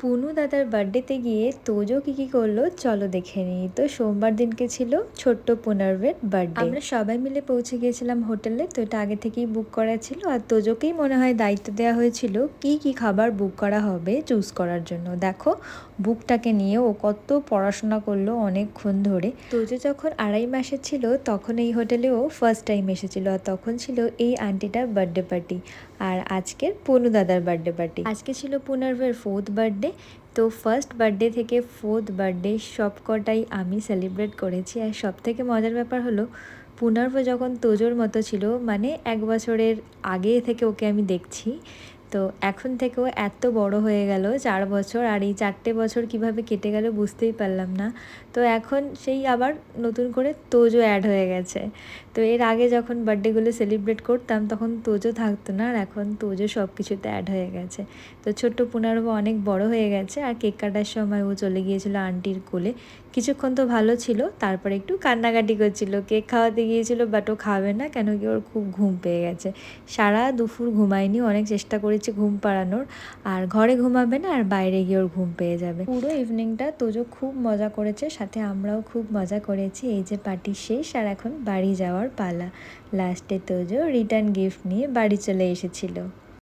পুনু দাদার বার্থডেতে গিয়ে তোজো কি কি করল, চলো দেখে নিই। তো সোমবার দিনকে ছিল ছোট্ট পুনর্বের বার্থডে। আমরা সবাই মিলে পৌঁছে গিয়েছিলাম হোটেলে, তো এটা আগে থেকেই বুক করা ছিল। আর তোজোকেই মনে হয় দায়িত্ব দেওয়া হয়েছিল কি কি খাবার বুক করা হবে চুজ করার জন্য। দেখো বুকটাকে নিয়ে ও কত পড়াশোনা করল অনেকক্ষণ ধরে। তোজো যখন আড়াই মাসে ছিল, তখন এই হোটেলে ও ফার্স্ট টাইম এসেছিল। আর তখন ছিল এই আন্টিটার বার্থডে পার্টি আর আজকের পুনু দাদার বার্থডে পার্টি আজকে ছিল পুনর্বের ফোর্থ বার্থডে। তো ফার্স্ট বার্থডে থেকে ফোর্থ বার্থডে সব কটাই আমি সেলিব্রেট করেছি। আর সব থেকে মজার ব্যাপার হলো, পুনর্ব যখন তোজোর মতো ছিল মানে এক বছরের আগে থেকে ওকে আমি দেখছি তো এখন থেকেও এত বড় হয়ে গেল চার বছর আর এই চারটে বছর কীভাবে কেটে গেল বুঝতেই পারলাম না। তো এখন সেই আবার নতুন করে তোজো অ্যাড হয়ে গেছে। তো এর আগে যখন বার্থডেগুলো সেলিব্রেট করতাম তখন তোজো থাকতো না আর এখন তোজো সব কিছুতে অ্যাড হয়ে গেছে। তো ছোট্ট পুনর্ব অনেক বড় হয়ে গেছে আর কেক কাটার সময় ও চলে গিয়েছিল আন্টির কোলে। কিছুক্ষণ তো ভালো ছিল, তারপরে একটু কান্নাকাটি করছিল। কেক খাওয়াতে গিয়েছিল বাট ও খাবে না কেন কি ওর খুব ঘুম পেয়ে গেছে। সারা দুপুর ঘুমায়নি, অনেক চেষ্টা করেছি ঘুম পাড়ানোর। আর ঘরে ঘুমাবে না, আর বাইরে গিয়ে ওর ঘুম পেয়ে যাবে। পুরো ইভিনিংটা তোজো খুব মজা করেছে, সাথে আমরাও খুব মজা করেছি। এই যে পার্টি শেষ, আর এখন বাড়ি যাওয়ার পালা। লাস্টে তোজো রিটার্ন গিফট নিয়ে বাড়ি চলে এসেছিল।